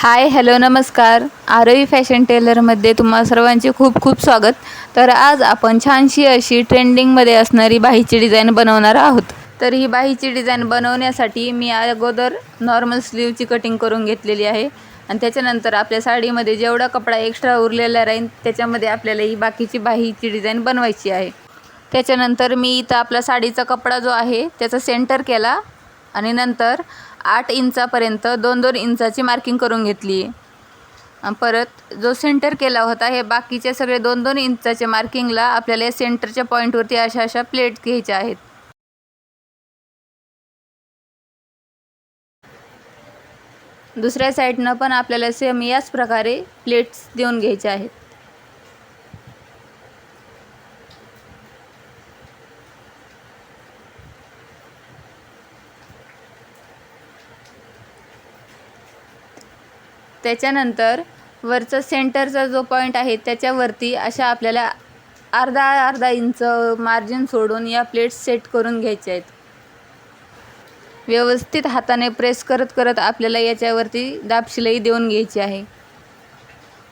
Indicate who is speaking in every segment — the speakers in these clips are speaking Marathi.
Speaker 1: हाय हॅलो नमस्कार. आरवी फॅशन टेलरमध्ये तुम्हा सर्वांचे खूप खूप स्वागत. तर आज आपण छानशी अशी ट्रेंडिंगमध्ये असणारी बाहीची डिझाईन बनवणार आहोत. तर ही बाहीची डिझाईन बनवण्यासाठी मी अगोदर नॉर्मल स्लीवची कटिंग करून घेतलेली आहे. आणि त्याच्यानंतर आपल्या साडीमध्ये जेवढा कपडा एक्स्ट्रा उरलेला राहील त्याच्यामध्ये आपल्याला ही बाकीची बाहीची डिझाईन बनवायची आहे. त्याच्यानंतर मी इथं आपला साडीचा कपडा जो आहे त्याचा सेंटर केला. आणि नंतर आठ इंचापर्यंत दोन दोन इंचाची मार्किंग करून घेतली. आहे परत जो सेंटर केला होता हे बाकीचे सगळे दोन दोन इंचाच्या मार्किंगला आपल्याला या सेंटरच्या पॉईंटवरती अशा अशा प्लेट घ्यायच्या आहेत. दुसऱ्या साईडनं पण आपल्याला सेम याच प्रकारे प्लेट्स देऊन घ्यायच्या आहेत. त्याच्यानंतर वरचं सेंटरचा जो पॉईंट आहे त्याच्यावरती अशा आपल्याला अर्धा अर्धा इंच मार्जिन सोडून या प्लेट्स सेट करून घ्यायच्या आहेत. व्यवस्थित हाताने प्रेस करत करत आपल्याला याच्यावरती दाब शिलाई देऊन घ्यायची आहे.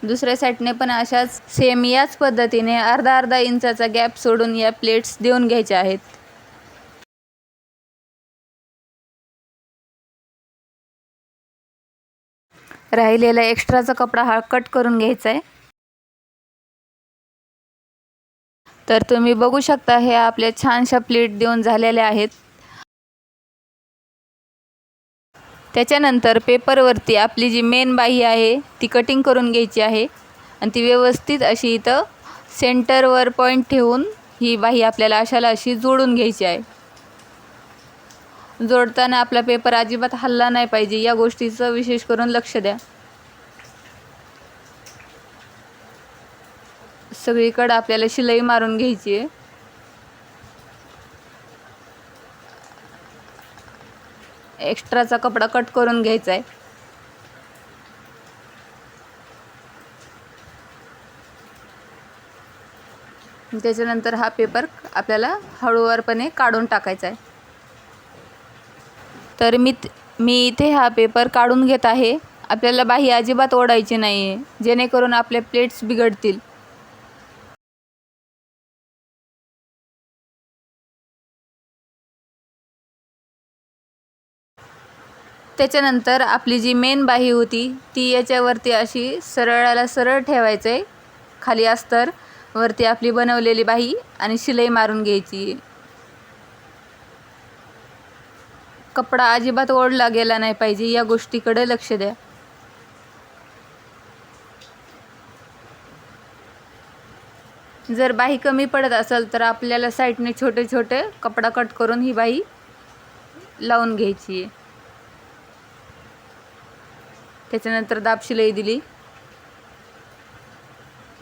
Speaker 1: दुसऱ्या साईडने पण अशाच सेम याच पद्धतीने अर्धा अर्धा इंचाचा गॅप सोडून या प्लेट्स देऊन घ्यायच्या आहेत. राहिलेला एक्स्ट्राचा कपडा हा कट करून घ्यायचा आहे तर तुम्ही बघू शकता हे आपल्या छानशा प्लेट देऊन झालेल्या आहेत. त्याच्यानंतर पेपरवरती आपली जी मेन बाही आहे ती कटिंग करून घ्यायची आहे. आणि ती व्यवस्थित अशी इथं सेंटरवर पॉईंट ठेवून ही बाही आपल्याला अशाला अशी जोडून घ्यायची आहे. जोडताना आपला पेपर अजिबात हल्ला नाही पाहिजे. या गोष्टीचं विशेष करून लक्ष द्या. सगळीकडं आपल्याला शिलाई मारून घ्यायची आहे. एक्स्ट्राचा कपडा कट करून घ्यायचा आहे. त्याच्यानंतर हा पेपर आपल्याला हळूवारपणे काढून टाकायचा आहे. तर मी मी इथे हा पेपर काढून घेत आहे. आपल्याला बाही अजिबात ओढायची नाही आहे जेणेकरून आपले प्लेट्स बिघडतील. त्याच्यानंतर आपली जी मेन बाही होती ती याच्यावरती अशी सरळाला सरळ ठेवायचं आहे खाली अस्तर वरती आपली बनवलेली बाही आणि शिलाई मारून घ्यायची. कपडा अजिबात ओढला गेला नाही पाहिजे या गोष्टीकडे लक्ष द्या. जर बाही कमी पडत असेल तर आपल्याला साईडने छोटे छोटे कपडा कट करून ही बाही लावून घ्यायची आहे. त्याच्यानंतर दाब शिलाई दिली.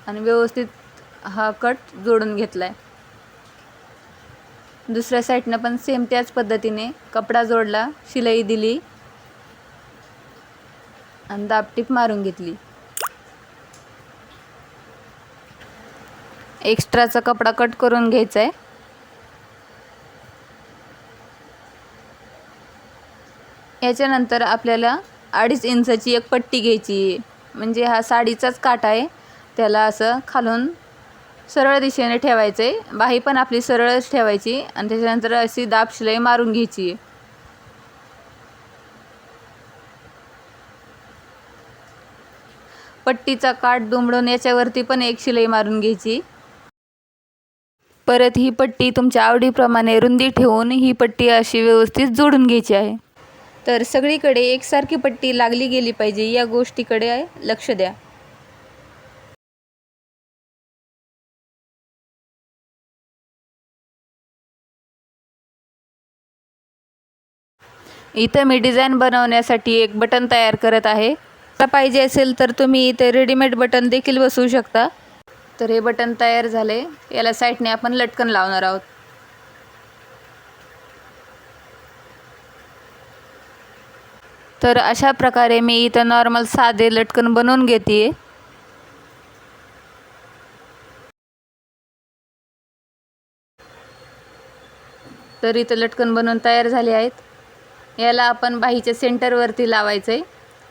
Speaker 1: आणि व्यवस्थित हा कट जोडून घेतला आहे दुसऱ्या साईडनं पण सेम त्याच पद्धतीने कपडा जोडला शिलाई दिली आणि दाबटीप मारून घेतली. एक्स्ट्राचा कपडा कट करून घ्यायचा आहे याच्यानंतर आपल्याला अडीच इंचाची एक पट्टी घ्यायची. म्हणजे हा साडीचाच काटा आहे. त्याला असं खालून सरळ दिशेने ठेवायचं. आहे बाही पण आपली सरळच ठेवायची आणि त्याच्यानंतर अशी दाब शिलाई मारून घ्यायची. पट्टीचा काठ दुमडून याच्यावरती पण एक शिलाई मारून घ्यायची. परत ही पट्टी तुमच्या आवडीप्रमाणे रुंदी ठेवून ही पट्टी अशी व्यवस्थित जोडून घ्यायची आहे. तर सगळीकडे एकसारखी पट्टी लागली गेली पाहिजे या गोष्टीकडे लक्ष द्या. इथं मी डिझाईन बनवण्यासाठी एक बटन तयार करत आहे. आता पाहिजे असेल तर तुम्ही इथे रेडीमेड बटन देखील बसवू शकता. तर हे बटन तयार झाले. याला साईडने आपण लटकन लावणार आहोत. तर अशा प्रकारे मी इथं नॉर्मल साधे लटकन बनवून घेते तर इथं लटकन बनवून तयार झाले आहेत. याला आपण बाहीच्या सेंटरवरती लावायचं आहे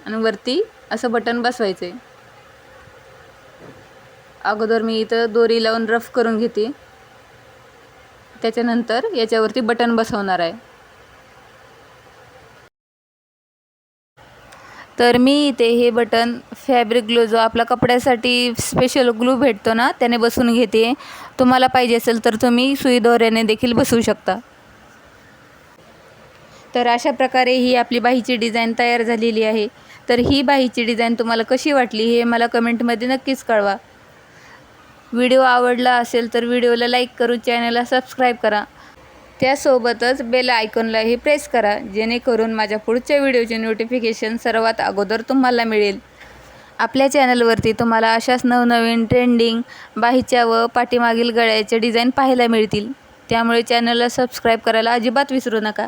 Speaker 1: आणि वरती असं बटन बसवायचं आहे अगोदर मी इथं दोरी लावून रफ करून घेते. त्याच्यानंतर याच्यावरती बटन बसवणार आहे. तर मी इथे हे बटन फॅब्रिक ग्लो जो आपला कपड्यासाठी स्पेशल ग्लू भेटतो ना त्याने बसून घेते. तुम्हाला पाहिजे असेल तर तुम्ही सुई दोऱ्याने देखील बसवू शकता. तर अशा प्रकारे ही आपली बाहीची डिझाईन तयार झालेली आहे. तर ही बाहीची डिझाईन तुम्हाला कशी वाटली हे मला कमेंटमध्ये नक्कीच कळवा. व्हिडिओ आवडला असेल तर व्हिडिओला लाईक करून चॅनलला सबस्क्राईब करा. त्यासोबतच बेल आयकॉनलाही प्रेस करा जेणेकरून माझ्या पुढच्या व्हिडिओचे नोटिफिकेशन सर्वात अगोदर तुम्हाला मिळेल. आपल्या चॅनलवरती तुम्हाला अशाच नवनवीन ट्रेंडिंग बाहीच्या व पाठीमागील गळ्याचे डिझाईन पाहायला मिळतील. त्यामुळे चॅनलला सबस्क्राईब करायला अजिबात विसरू नका.